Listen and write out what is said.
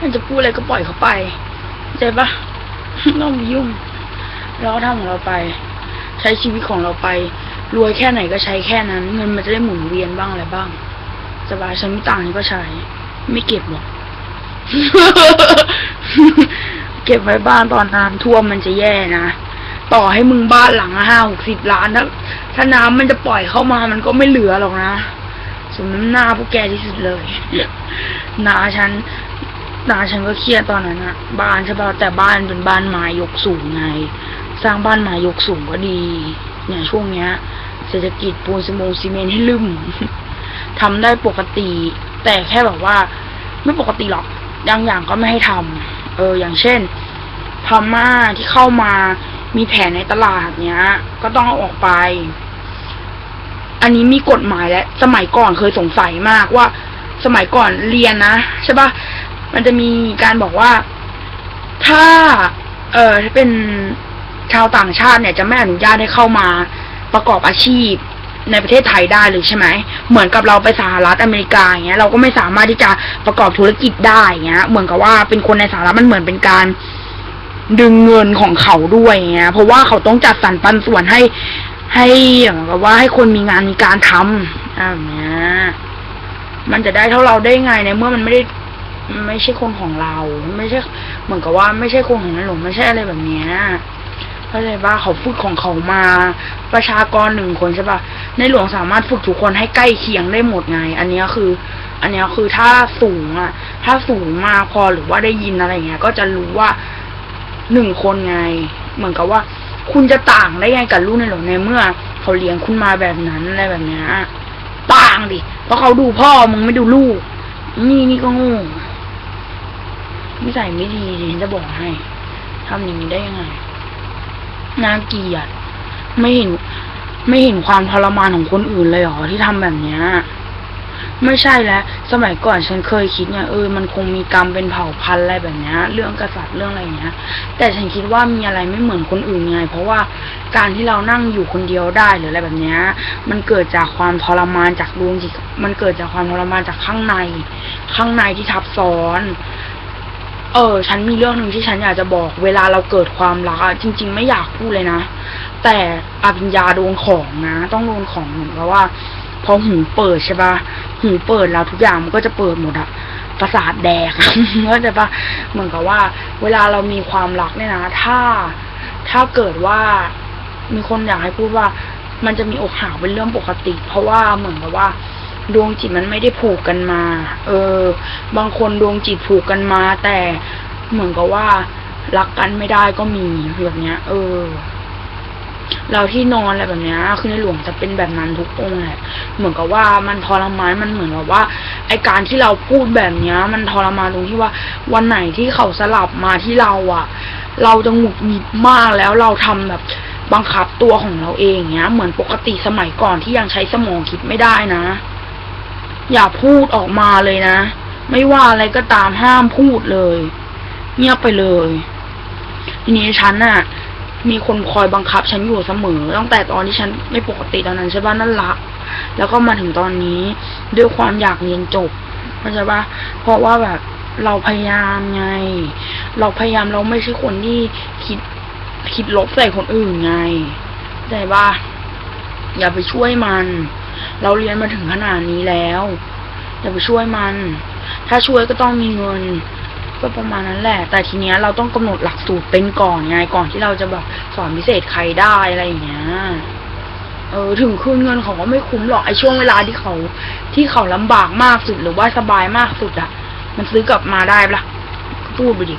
มันจะพูดอะไรก็ปล่อยเขาไปเข้าใจปะไม่ต้องไปยุ่ง เราก็ทำของเราไป ใช้ชีวิตของเราไป รวยแค่ไหนก็ใช้แค่นั้น เงินมันจะได้หมุนเวียนบ้างอะไรบ้าง สบายฉันไม่ต่างก็ใช้ ไม่เก็บหรอกเก็บไว้บ้านตอนน้ำท่วมมันจะแย่นะ ต่อให้มึงบ้านหลังห้าหกสิบล้านถ้าถ้าน้ำมันจะปล่อยเข้ามามันก็ไม่เหลือหรอกนะสมน้ำหน้าพวกแกที่สุดเลยนาฉัน นาฉันก็เครียดตอนนั้นอะบ้านใช่ป่ะแต่บ้านเป็นบ้านไม้ยกสูงไง สร้างบ้านไม้ยกสูงก็ดี เนี่ยช่วงเนี้ย เศรษฐกิจปูนซีโมงซีเมนต์ให้ลืมทำได้ปกติ แต่แค่แบบว่า ไม่ปกติหรอกบางอย่างก็ไม่ให้ทำเออ อย่างเช่นพม่าที่เข้ามามีแผนในตลาดเนี้ย ก็ต้องเอาออกไป อันนี้มีกฎหมายและ สมัยก่อนเคยสงสัยมากว่า สมัยก่อนเรียนนะใช่ปะ มันจะมีการบอกว่าถ้า เออถ้าเป็นชาวต่างชาติเนี่ยจะไม่อนุญาตให้เข้ามาประกอบอาชีพในประเทศไทยได้เลยใช่ไหม เหมือนกับเราไปสหรัฐอเมริกาอย่างเงี้ย เราก็ไม่สามารถที่จะประกอบธุรกิจได้อย่างเงี้ย เหมือนกับว่าเป็นคนในสหรัฐมันเหมือนเป็นการดึงเงินของเขาด้วยอย่างเงี้ย เพราะว่าเขาต้องจัดสรรปันส่วนให้ให้อย่างกับว่าให้คนมีงานมีการทำอะไรเนี้ย มันจะได้เท่าเราได้ไงในเมื่อมันไม่ได้ ไม่ใช่คนของเรา ไม่ใช่เหมือนกับว่าไม่ใช่คนของในหลวงไม่ใช่อะไรแบบเนี้ยเข้าใจป่ะเขาฝึกของเขามา ประชากรหนึ่งคนใช่ป่ะในหลวงสามารถฝึกทุกคนให้ใกล้เคียงได้หมดไง อันนี้คือ อันนี้คือถ้าสูงอะ ถ้าสูงมากพอหรือว่าได้ยินอะไรเงี้ย ก็จะรู้ว่าหนึ่งคนไง เหมือนกับว่า คุณจะต่างได้ไงกับลูกในหลวงในเมื่อ เขาเลี้ยงคุณมาแบบนั้นอะไรแบบเนี้ยต่างดิเพราะเขาดูพ่อมึงไม่ดูลูก นี่นี่ก็โงู นิสัยไม่ดีดิฉันจะบอกให้ทำอย่างนี้ได้ยังไงน่าเกลียดไม่เห็น ไม่เห็นความทรมานของคนอื่นเลยหรอที่ทำแบบเนี้ยไม่ใช่แล้วสมัยก่อนฉันเคยคิดเนี่ยเออมันคงมีกรรมเป็นเผ่าพันธุ์อะไรแบบเนี้ย เรื่องกษัตริย์เรื่องอะไรอย่างเงี้ย แต่ฉันคิดว่ามีอะไรไม่เหมือนคนอื่นไง เพราะว่าการที่เรานั่งอยู่คนเดียวได้หรืออะไรแบบเนี้ย มันเกิดจากความทรมานจากดวงจิตมันเกิดจากความทรมานจากข้างใน ข้างในที่ทับซ้อน เออ ฉันมีเรื่องหนึ่งที่ฉันอยากจะบอก เวลาเราเกิดความรักอะจริง ๆ ไม่อยากพูดเลยนะ แต่อภิญญาโดนของนะ ต้องโดนของเหมือนกับว่า พอหูเปิดใช่ปะหูเปิดแล้วทุกอย่างมันก็จะเปิดหมดอะประสาทแดกเข้าใจปะเหมือนกับว่า เวลาเรามีความรักเนี่ยนะ ถ้าถ้าเกิดว่ามีคนอยากให้พูดว่า มันจะมีอกหักเป็นเรื่องปกติ เพราะว่าเหมือนกับว่า ดวงจิตมันไม่ได้ผูกกันมา เออ บางคนดวงจิตผูกกันมา แต่เหมือนกับว่ารักกันไม่ได้ก็มีแบบเนี้ย เออ เราที่นอนอะไรแบบเนี้ย คือในหลวงจะเป็นแบบนั้นทุกองค์แหละเหมือนกับว่ามันทรมานมันเหมือนกับว่า ไอการที่เราพูดแบบเนี้ย มันทรมานตรงที่ว่า วันไหนที่เขาสลับมาที่เราอะเราจะหงุดหงิดมากแล้วเราทำแบบบังคับตัวของเราเองเนี้ย เหมือนปกติสมัยก่อนที่ยังใช้สมองคิดไม่ได้นะ อย่าพูดออกมาเลยนะ ไม่ว่าอะไรก็ตามห้ามพูดเลย เงียบไปเลย ทีนี้ฉันน่ะ มีคนคอยบังคับฉันอยู่เสมอ ตั้งแต่ตอนที่ฉันไม่ปกติตอนนั้นใช่ป่ะนั่นละแล้วก็มาถึงตอนนี้ด้วยความอยากเรียนจบเข้าใจป่ะเพราะว่าแบบเราพยายามไง เราพยายามเราไม่ใช่คนที่คิดคิดลบใส่คนอื่นไงเข้าใจป่ะอย่าไปช่วยมัน เราเรียนมาถึงขนาดนี้แล้วอย่าไปช่วยมัน ถ้าช่วยก็ต้องมีเงิน ก็ประมาณนั้นแหละ แต่ทีเนี้ยเราต้องกำหนดหลักสูตรเป็นก่อนไงก่อนที่เราจะแบบสอนพิเศษใครได้อะไรอย่างเงี้ยเออถึงคืนเงินเขาก็ไม่คุ้มหรอกไอ้ช่วงเวลาที่เขา ที่เขาลำบากมากสุดหรือว่าสบายมากสุดอะมันซื้อกลับมาได้ปะพูดไปดิ